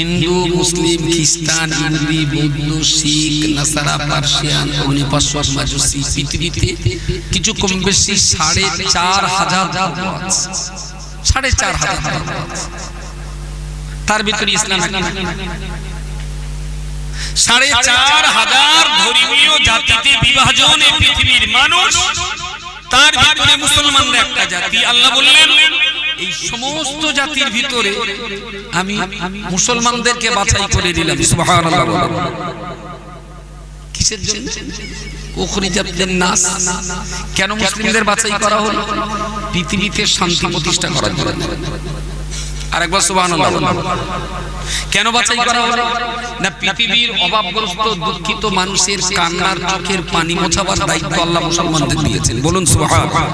হিন্দু মুসলিম খ্রিস্টান ইহুদি বৌদ্ধ শিখ নাসারা পার্সিয়ান অগ্নিপার্শ্ব মাজুসি পৃথিবীতে কিছু কম বেশি সাড়ে চার হাজার ধর্ম আছে। সাড়ে চার হাজার ধর্ম আছে। তার ভিতরে ইসলাম সাড়ে চার হাজার ধর্মীয় জাতিতে বিভাজন পৃথিবীর মানুষ। তার ভিতরে মুসলমানরা একটা জাতি। আল্লাহ বললেন এই সমস্ত জাতির ভিতরে আমি মুসলমানদেরকে বাছাই করে দিলাম কিসের জন্য? কেন মুসলিমদের বাছাই করা হলো? পৃথিবীতে শান্তি প্রতিষ্ঠা করার জন্য। কেন বাছাই করা হলো? না, পৃথিবীর অভাবগ্রস্ত, দুঃখিত মানুষের কান্নার চোখের পানি মোছাবার দায়িত্ব আল্লাহ মুসলমানদের দিয়েছেন। বলুন, সুবহানাল্লাহ।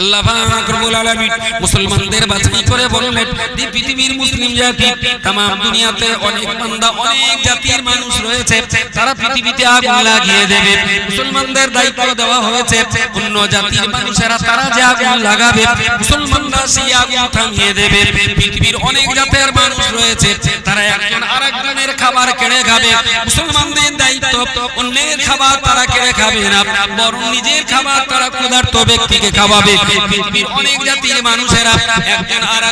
আল্লাহ পাক রব্বুল আলামিন মুসলমানদের বাছাই করে বললেন যে পৃথিবীর মুসলিম জাতি তাম দুনিয়াতে অনেক বান্দা, অনেক জাতির মানুষ রয়েছে, তারা পৃথিবীতে আগুন লাগিয়ে দেবে। মুসলমানদের দায়িত্ব দেওয়া হয়েছে, অন্য জাতির মানুষেরা তারা যে আগুন লাগাবে, মুসলমানরা সেই আগুন থামিয়ে দেবে। পৃথিবীর অনেক জাতের মানুষ রয়েছে, তারা একজন আরেকজনের খাবার কেড়ে খাবে। মুসলমানদের দায়িত্ব অন্যের খাবার তারা কেড়ে খাবে না, বরং নিজের খাবার তারা ক্ষুধার্ত ব্যক্তিকে খাওয়াবে। জাতির মানুষেরা আর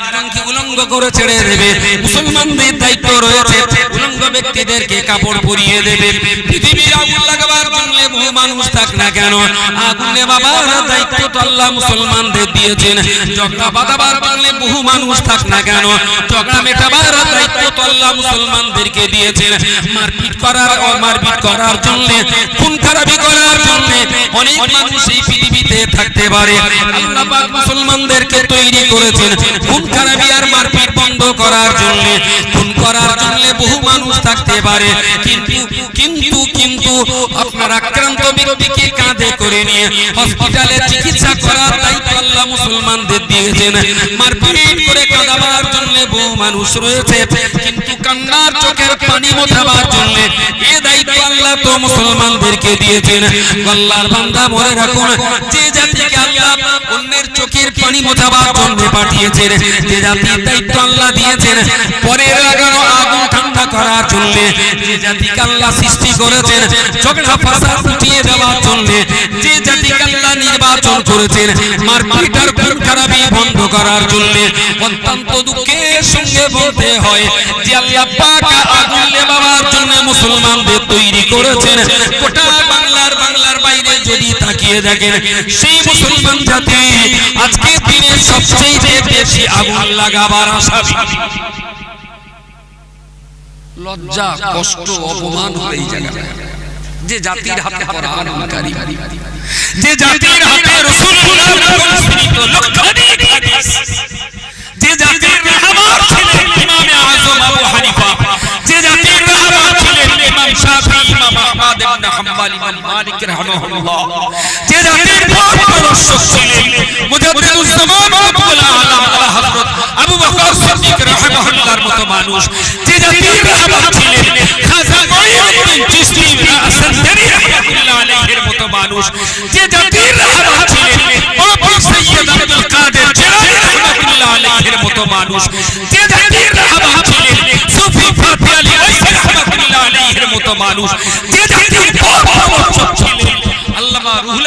উলঙ্গ করে ছেড়ে দেবে। মুসলমানদের দায়িত্ব রয়েছে উলঙ্গ ব্যক্তিদেরকে কাপড় পরিয়ে দেবে। পৃথিবীর আগুন লাগাবার জন্য বহু মানুষ থাক না কেন? আগুনে দায়িত্ব আল্লাহ মুসলমানদের দিয়েছেন। বাঁধাবার জন্য বহু মানুষ থাক না কেন? মেটাবার দায়িত্ব আল্লাহ মুসলমানদেরকে দিয়েছেন। মারপিট করার মারপিট করার জন্য, খুন খারাপি করার জন্য অনেক মানুষ এই পৃথিবীতে থাকতে পারে। আল্লাহ পাক মুসলমানদেরকে তৈরি করেছেন খুন খারাপি আর মারপিট বন্ধ করার জন্য। খুন করার জন্য বহু মানুষ থাকতে পারে। কিন্তু কিন্তু আপনার আক্রান্ত ব্যক্তিকে কাঁধে করে নিয়ে হসপিটালে চিকিৎসা করার দায়িত্ব আল্লাহ মুসলমানদের দিয়েছেন। মারপিট করে কাঁদাবার জন্য বহু মানুষ রয়েছে, কিন্তু কান্নার চোখের পানি মোছাবার জন্য এ দায়িত্ব আল্লাহ তো মুসলমানদেরকে দিয়েছেন। আল্লাহর বান্দা মনে রাখুন, যে জাতিকে আল্লাহ অন্যের চোখের পানি মোছাবার জন্য পাঠিয়েছেন, যে জাতির দায়িত্ব আল্লাহ দিয়েছেন, পরের লাগানো আগুন ঠান্ডা করার জন্য যে জাতিকে আল্লাহ সৃষ্টি করেছেন ঝগড়া ফাসাদ উঠিয়ে দেওয়ার জন্য যে জাতিকে আল্লাহ নির্বাচন করেছেন মারপিট খারাপি বন্ধ করার জন্য অত্যন্ত দুঃখের সঙ্গে বলতে হয় যে আল্লাহ পাক আগুন লেবাবার জন্য মুসলমানদের তৈরি করেছেন। গোটা বাংলার বাংলার বাইরে যদি তাকিয়ে দেখেন, সেই মুসলমান জাতি আজকে দিনে সবচেয়ে বেশি আগুন লাগাবার আসামি লজ্জা, কষ্ট, অপমান হয়ে এই জায়গায়। যে জাতির হাতে কোরআন কারি যে জাতির হাতে রাসূলুল্লাহ সংস্কৃত লক্ষাধিক হাদিস। যে জাতির রাহবার ছিলেন ইমামে আযম আবু হানিফা। যে জাতির রাহবার ছিলেন ইমাম শাফি, ইমাম আহমদ ইবনে হাম্বল, ইমাম মালিক, রাহমাহুল্লাহ। যে জাতির পথপ্রদর্শক ছিলেন মুজাদ্দিদুজ জামান আবুল আলাম আলা হযরত আবু বকর সিদ্দিক রাহমাহুল্লাহর মতো মানুষ। যে জাতির রাহবার ছিলেন, খাজা মঈনুদ্দিন চিশতি আসন্দারি রাহমাতুল্লাহ আলাইহির মতো মানুষ। যে জাতির রাহবার ছিলেন বাবা সৈয়দ আব্দুল কাদের জিলানী রাহমাতুল্লাহ আলাইহির মতো মানুষ। যে জাতির রাহবার ছিলেন, সুফি ফাতি আলী ওয়াইসি রাহমাতুল্লাহ আলাইহির মতো মানুষ। যে জাতির পথপ্রদর্শক ছিলেন, আল্লামা রুহুল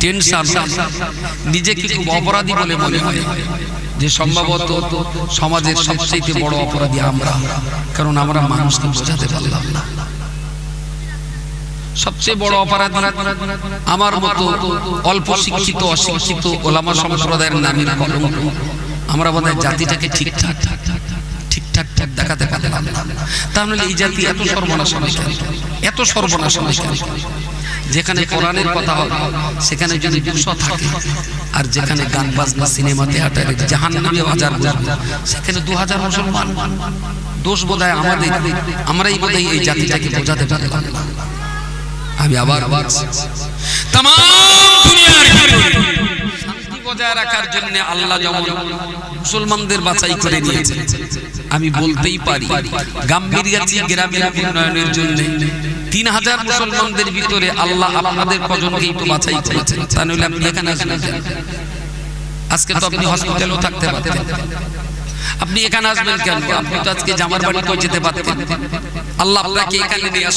টেনশন, নিজেকে খুব অপরাধী বলে মনে হয়। যে সম্ভবত সমাজের সবচেয়ে বড় অপরাধী আমরা, কারণ আমরা মানুষকে বোঝাতে পারলাম না। সবচেয়ে বড় অপরাধী আমার মতো অল্প শিক্ষিত, অশিক্ষিত ওলামা সম্প্রদায়ের নামের আমরা বোধহয় জাতিটাকে ঠিকঠাক ঠিকঠাক দেখাতে পারলাম না। তাহলে এই জাতি এত সর্বনাশ এত সর্বনাশ যেখানে কোরআনের কথা হবে সেখানে যদি দুশো থাকে, আর যেখানে গান বাজনা সিনেমা থিয়েটারে জাহান নামে বসবে সেখানে দু হাজার মুসলমান। দোষ বোধ হয় আমাদের, আমরাই বোধ এই জাতিটাকে বোঝাতে পারলাম না। আমি আবার তাম বজায় রাখার জন্য আল্লাহ যেমন মুসলমানদের বাছাই করে নিয়েছে আমি বলতেই পারি গাম্ভীরিয়াচি গ্রামের উন্নয়নের জন্য তিন হাজার মুসলমানদের ভিতরে আল্লাহ আপনাদের কজনকেই তো বাছাই করেছেন, তা নইলে আপনি এখানে আসবেন আজকে তো আপনি হসপিটালেও থাকতে পারতেন। আপনি এখানে আসবেন কেন? আপনি তো আজকে জামার বাড়িতেও যেতে পারতেন। আল্লাহ আপনাকে এখানে নিয়ে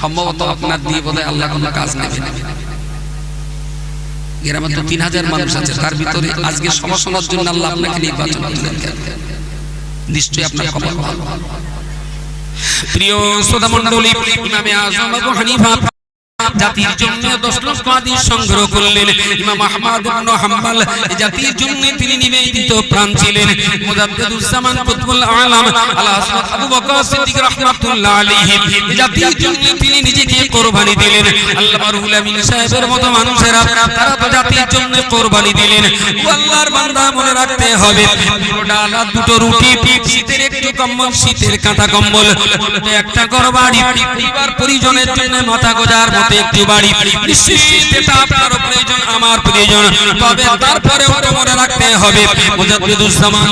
সম্ভবত আপনার দিয়ে বোধহয় আল্লাহ কোনো কাজ নেবে গ্রামে তো তিন হাজার মানুষ আছে, তার ভিতরে আজকে সমাসনার জন্য আল্লাহ আপনাকে নির্বাচন নিশ্চয়ই আপনার ভালো। প্রিয় শ্রোতা মণ্ডলী ইমামে আজম আবু হানিফা জাতির জন্য দশ লক্ষ হাদিস সংগ্রহ করলেন। ইমাম আহমদ ইবনে হাম্বল জাতির জন্য তিনি নিবেদিত প্রাণ ছিলেন। মুজাদ্দিদুজ্জামান কুতুবুল আলাম আলা হযরত আবু বকর সিদ্দিক রাহমাতুল্লাহ আলাইহি জাতির জন্য তিনি নিজেকে কুরবানি দিলেন। আল্লাহ রুহুল আমিন সাহেবের মতো মানুষেরা তারা তো জাতির জন্য কুরবানি দিলেন। ও আল্লাহর বান্দা মনে রাখতে হবে, দুটো ডাল আর দুটো রুটি, শীতের একটু কম্বল, শীতের কাঁথা কম্বল। একটা ঘর বাড়ি পরিবার পরিজনের জন্য মাথা গোজার মতো একটি বাড়ি নিশ্চিত এটা আপনার প্রয়োজন, আমার প্রয়োজন। তবে তারপরে মনে রাখতে হবে মুজাদ্দিদুজ্জামান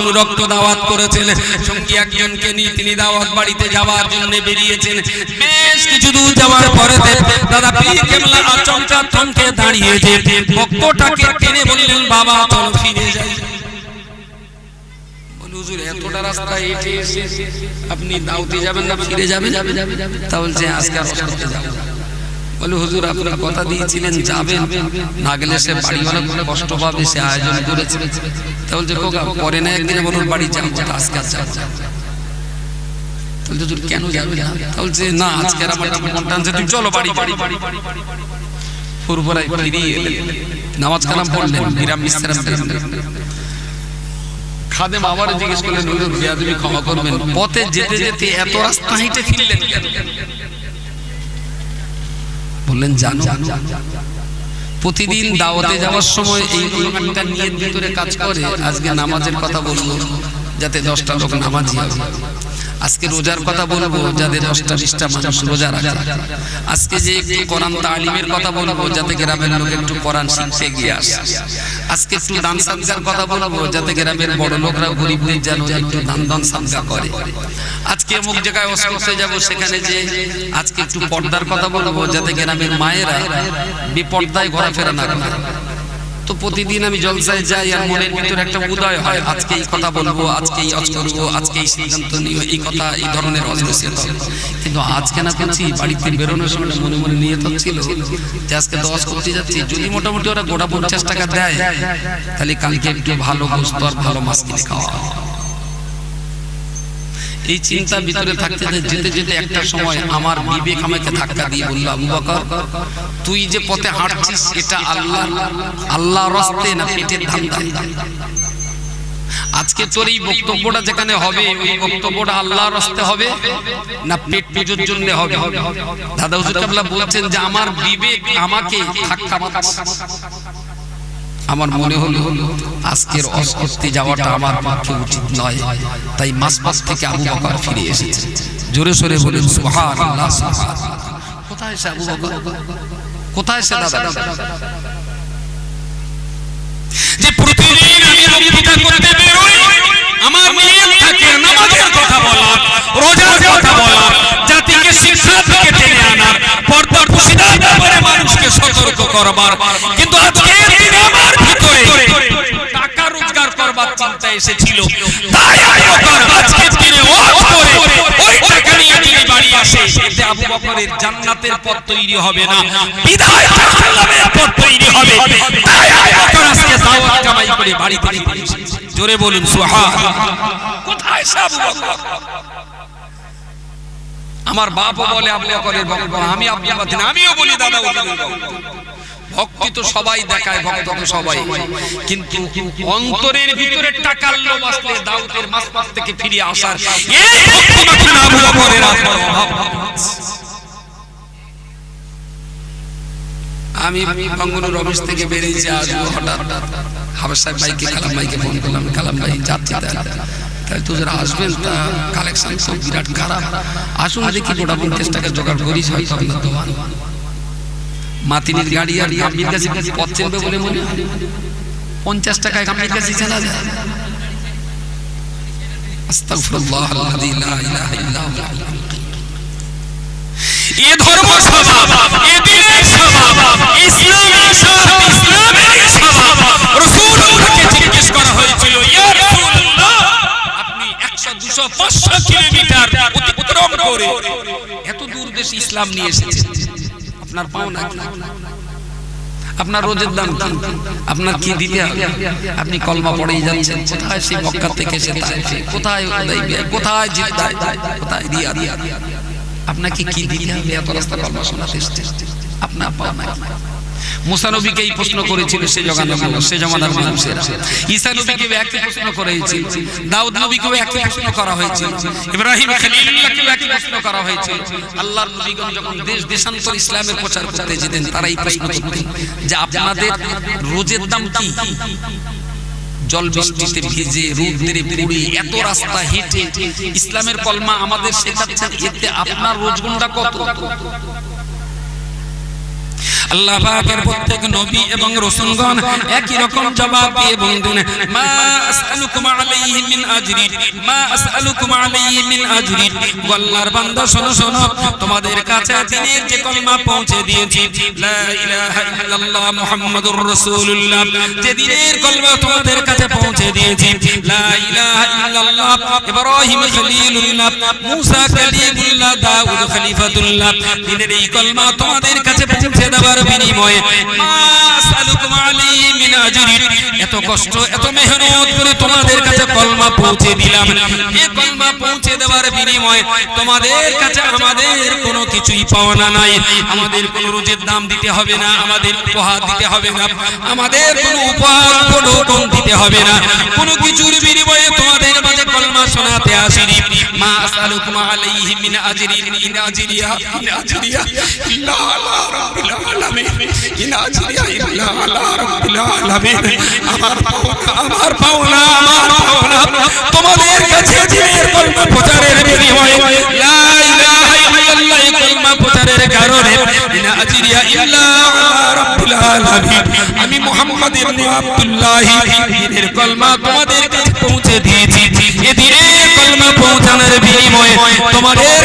অনুরক্ত দাওয়াত করেছেন। সঙ্গী একজনকে নিয়ে তিনি দাওয়াত বাড়িতে যাওয়ার জন্য বেরিয়েছেন। বেশ কিছু দূর যাওয়ার পরে দাদা পীর কেবলা আচমকা থমকে দাঁড়িয়েছে ভক্তটাকে টেনে বললেন, বাবা হুজুর, এতটা রাস্তা হেঁটে এসে আপনি দাউতে যাবেন না ফিরে যাবেন? তা বলছে আজকে আর অসুবিধা যাব বলে হুজুর আপনি কথা দিয়েছিলেন যাবেন। না গেলে সে বাড়িওয়ালা খুব কষ্ট পাবে সে আয়োজন করেছে। তা বলছে কোকা পরে না একদিনে বলুন বাড়ি যাব আজকে আর যাব হুজুর কেন যাবে না? তা বলছে না আজকে আমার মন টানছে তুমি চলো বাড়ি বাড়ি বাড়ি ফুরফুরায় ফিরিয়ে নামাজ কালাম পড়লেন বিরাম বিশ্রাম খাদেম আবার জিজ্ঞেস করলেন হুজুর তুমি ক্ষমা করবেন? পথে যেতে যেতে এত রাস্তা হেঁটে ফিরলেন বললেন জানো প্রতিদিন দাওয়াতে যাওয়ার সময় এই একটা নিয়ে ভিতরে কাজ করে আজকে নামাজের কথা বলব যাতে দশটা লোক নামাজি হবে আজকে রোজার কথা বলব, যাদের দশটা বিশটা মানুষ রোজা রাখে। আজকে যে একটু কোরআন তালিমের কথা বলব, যাতে গ্রামের লোক একটু কোরআন শিখতে গিয়ে আসে। আজকে একটু দান সাদকার কথা বলব, যাতে গ্রামের বড় লোকরা গরিবদের যেন একটু দান দান সাদকা করে। আজকে অমুক জায়গায় অসুস্থ যাব, সেখানে যে আজকে একটু পর্দার কথা বলব, যাতে গ্রামের মায়েরা বিপর্দায় ঘোরাফেরা না করে। তো প্রতিদিন আমি জলসায় যাই আর মনের ভিতরে একটা উদয় হয়। আজকে এই কথা বলব আজকে এই অজ করব আজকে এই সিদ্ধান্ত নিয়ে এই কথা, এই ধরনের কিন্তু আজকে না করছি বাড়িতে বেরোনোর সময় মনে মনে নিয়ে তো ছিল যে আজকে দশ করতে যাচ্ছি। যদি মোটামুটি ওরা গোটা পঞ্চাশ টাকা দেয়, তাহলে কালকে একটু ভালো গোস্ত আর ভালো মাছ কিনে খাওয়া। এই চিন্তা ভিতরে থাকতে যেতে যেতে একটা সময় আমার বিবেক আমাকে ধাক্কা দিয়ে বলল, আবু বকর, তুই যে পথে হাঁটছিস, এটা আল্লাহ আল্লাহ রস্তে না পেটের ধান্দায়? আজকে তোর এই বক্তব্যটা যেখানে হবে, ওই বক্তব্যটা আল্লাহ রস্তে হবে না পেট পুজোর জন্য হবে? দাদা হুজুর কাবলা বলছেন যে, আমার বিবেক আমাকে ধাক্কা মারছে। আমার মনে হলো আজকের অস্বস্তি যাওয়াটা আমার পক্ষে উচিত নয়। তাই মাস মাস থেকে আবু বকর ফিরে এসেছে। জোরে সোরে বলেন সুবহানাল্লাহ। কোথায় সে আবু বকর? কোথায় সে দাদা? যে প্রতিদিন আমি বক্তৃতা করতে বেরোই আমার নিয়ত থাকে নামাজের কথা বলা রোজার কথা বলা জাতিকে শিক্ষা থেকে টেনে আনার পর্দা পুশিদার ব্যাপারে মানুষকে সতর্ক করবার। কিন্তু আজকে দিনে আমার ভিতরে টাকা করবার চিন্তা এসেছিল। তাই আবু বকর আজকে দিনে ওয়াজ করে ওই টাকা নিয়ে যদি বাড়ি আসে। এতে আবু বকরের জান্নাতের পথ তৈরি হবে না। বিদায় জাহান্নামের পথ তৈরি হবে। তাই আবু বকর আজকে দাওয়াত কামাই করে বাড়ি বাড়ি জোরে বলুন সুবহান কোথায় সে আবু বকর? আমার বাপও বলে আবু বকরের বক্তব্য আমি আমিও বলি দাদা। ভক্তি তো সবাই দেখায়, ভক্ত তো সবাই। কিন্তু অন্তরের ভিতরে টাকার লোভ আসলে দাউদের মাসপাত থেকে ফিরে আসার। আমি বাঙ্গুনুর অফিস থেকে বেরিয়েছি আসব হঠাৎ। হাবের সাহেব ভাইকে কালাম ভাইকে ফোন করলাম, কালাম ভাই, যাচ্ছি তাই তো যারা আসবেন, তা কালেকশন সব বিরাট খারাপ। আসুন দেখি পঞ্চাশ টাকা জোগাড় করিস হয়তো আপনার দোকান মাতিনির গাড়ি আর গাম্ভীর কাছে পথ চেনবে বলে মনে হয়। পঞ্চাশ টাকায় গাম্ভীর কাছে চেনা যায়। আস্তাগফিরুল্লাহ আল্লাযী লা ইলাহা ইল্লা এ ধর্ম স্বভাব এ দিনের স্বভাব ইসলামের স্বভাব ইসলামের স্বভাব রাসূলুল্লাহকে জিজ্ঞেস করা হয়েছিল ইয়া রাসূলুল্লাহ আপনি 100 200 500 কিলোমিটার অতিক্রম করে এত দূর দেশে ইসলাম নিয়ে এসেছে আপনার পাওনা আপনার রোজের দাম কি? আপনার কি দিতে হবে? আপনি কলমা পড়েই যাচ্ছেন। কোথায় সেই মক্কা থেকে তাইফে কোথায় কোথায় জিদ্দায়? কোথায় রিয়াদ? আপনাকে কি দিতে হবে? এত রাস্তা কলমা শোনাতে আপনার পাওনা কি মুসা নবীকে এই প্রশ্ন করেছিল সে জমানার মানুষ, সে জমানার মানুষেরা ঈসা নবীকে একই প্রশ্ন করেছিল, দাউদ নবীকেও একই প্রশ্ন করা হয়েছিল, ইব্রাহিম খলিলুল্লাহকেও একই প্রশ্ন করা হয়েছিল। আল্লাহর নবীগণ যখন দেশ, দেশান্তর ইসলামের প্রচার করতে যেতেন, তারা এই প্রশ্ন করতেন যে আপনাদের রোজের দাম কি? জল বৃষ্টিতে ভিজে রোদ্রে পুড়ে, এত রাস্তা হেঁটে ইসলামের কলমা আমাদের শেখাচ্ছেন, এতে আপনার রোজগুণটা কত? আল্লাহ পাকের প্রত্যেক নবী এবং রাসূলগণ একই রকম জবাব দিয়ে বলতেন মা আসআলুকুম আলাইহি মিন আজরি মা আসআলুকুম আলাইহি মিন আজরি আল্লাহর বান্দা, শোনো শোনো, তোমাদের কাছে দিনের যে কলমা পৌঁছে দিয়েছি, লা ইলাহা ইল্লাল্লাহ মুহাম্মাদুর রাসূলুল্লাহ। যে দিনের কলমা তোমাদের কাছে পৌঁছে দিয়েছি, লা ইলাহা ইল্লাল্লাহ ইব্রাহিম খলিলুল্লাহ, মুসা কালিমুল্লাহ দাউদ খলিফাতুল্লাহ। দিনের এই কলমা তোমাদের কাছে পৌঁছে দেওয়ার বিনিময়ে মা আসআলুকুম আলাইহি মিন আজরি এত কষ্ট, এত মেহনত করে তোমাদের কাছে কলমা পৌঁছে দিলাম। এই কলমা পৌঁছে দেওয়ার বিনিময়ে তোমাদের কাছে আমাদের কোনো কিছুই পাওনা নাই। আমাদের কোনো রোজের দাম দিতে হবে না, আমাদের উপহার দিতে হবে না, আমাদের কোনো উপহার কোনো দিতে হবে না। কোনো কিছুর বিনিময়ে তোমাদের মাঝে কলমা শোনাতে আসিনি। মা আসআলুকুম আলাইহি মিন আজরিন ইন আজরিয়া ইন আজরিয়া ইল্লা আলা রাব্বিল আলামিন ইন আজরিয়া ইল্লা আলা তোমাদের কাছে কলমা প্রচারের বিনিময়ে প্রচারের কারণে আমি কলমা তোমাদের পৌঁছে দিয়েছি। তোমাদের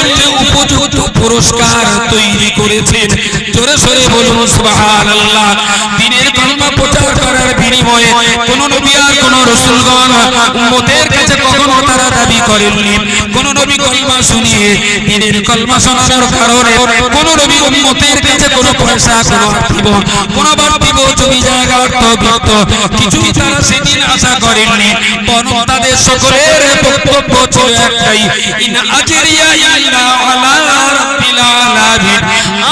জন্য উপযুক্ত পুরস্কার তৈরি করেছেন। জোরে সরে বলুন, সুবহানাল্লাহ। দিনের কলমা প্রচার করার বিনিময়ে কোন নবী আর কোন রাসূলগণ উম্মতের কাছে দাবি করেননি কোন নবী কলমা শুনিয়ে দিনের কলমা শোনানোর কারণে কোন নবী উম্মতের কাছে কোন পয়সা, কোন আর্থিব কোন জমি জায়গা, অর্থ, বিত্ত কিছুই তারা সেদিন আশা করেননি। তাদের সকলের বক্তব্য ছিল একটাই ইন আজরিয়া ইল্লা আলা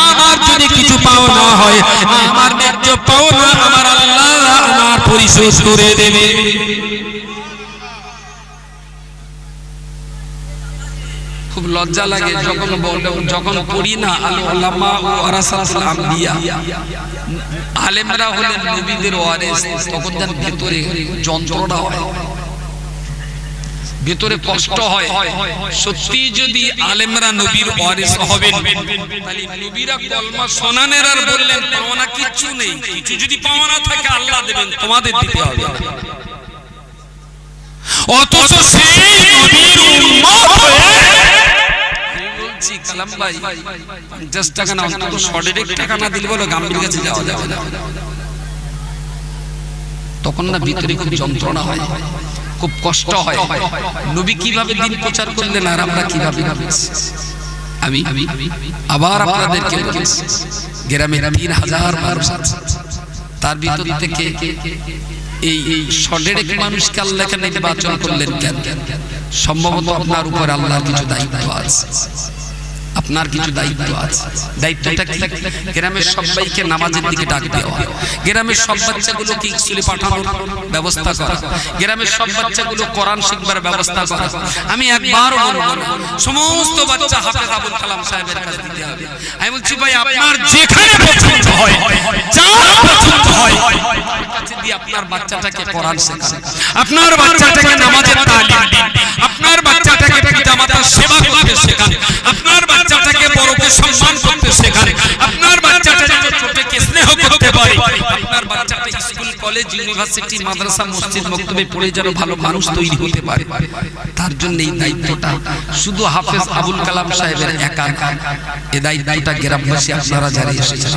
আমার যদি কিছু পাওনা হয়, আমার ন্যায্য পাওনা আমার আল্লাহ আমার পরিশোধ করে দেবে। লজ্জা লাগে যখন যখন পড়ি না আল উলামা ও ওয়ারাসাতুল আম্বিয়া। আলেমরা হলেন নবীদের ওয়ারিস। তখন যেন ভেতরে যন্ত্রণা হয়। ভেতরে কষ্ট হয়। সত্যি যদি আলেমরা নবীর ওয়ারিস হবেন, তাহলে নবীরা কলমা শোনানের আর বললেন, পাওনা কিচ্ছু নেই। কিছু যদি পাওনা থাকে, আল্লাহ দেবেন, তোমাদের দিতে হবে। অথচ সেই নবীর বলছি ভাই পঞ্চাশ টাকা না অন্তত টাকা না দিলে বলো কাছে যাওয়া যাবে না। তখন না ভিতরে খুব যন্ত্রণা হয়, খুব কষ্ট হয়। নবী কীভাবে দিন প্রচার করলেন আর আমরা কীভাবে আমি আবার আপনাদেরকে বলছি, গ্রামে তিন হাজার মানুষ তার ভিতর থেকে এই সডেরেক মানুষকে আল্লাহ নির্বাচন করলেন কেন? সম্ভবত আপনার উপর আল্লাহর কিছু দায়িত্ব আছে। আপনার কিছু দায়িত্ব আছে। দায়িত্বটা কি? গ্রামের সবাইকে নামাজের দিকে ডাক দেওয়া। গ্রামের সব বাচ্চাগুলোকে স্কুলে পাঠানোর ব্যবস্থা করা। গ্রামের সব বাচ্চাগুলো কোরআন শিখবার ব্যবস্থা করা। আমি একবার বলব সমস্ত বাচ্চা হাফেজ আবুল কালাম সাহেবের কাছে দিতে হবে। আমি বলছি, ভাই, আপনার যেখানে পছন্দ হয় যার পছন্দ হয় কাছে দিয়ে আপনার বাচ্চাটাকে কোরআন শেখান। আপনার বাচ্চাটাকে নামাজের তালিম আপনার বাচ্চাটাকে পিতামাতার সেবা যেন ভালো মানুষ তৈরি হতে পারে। তার জন্য এই দায়িত্বটা শুধু হাফেজ আবুল কালাম সাহেবের একা এ দায়িত্বটা গ্রামবাসী আপনারা যারা এসেছেন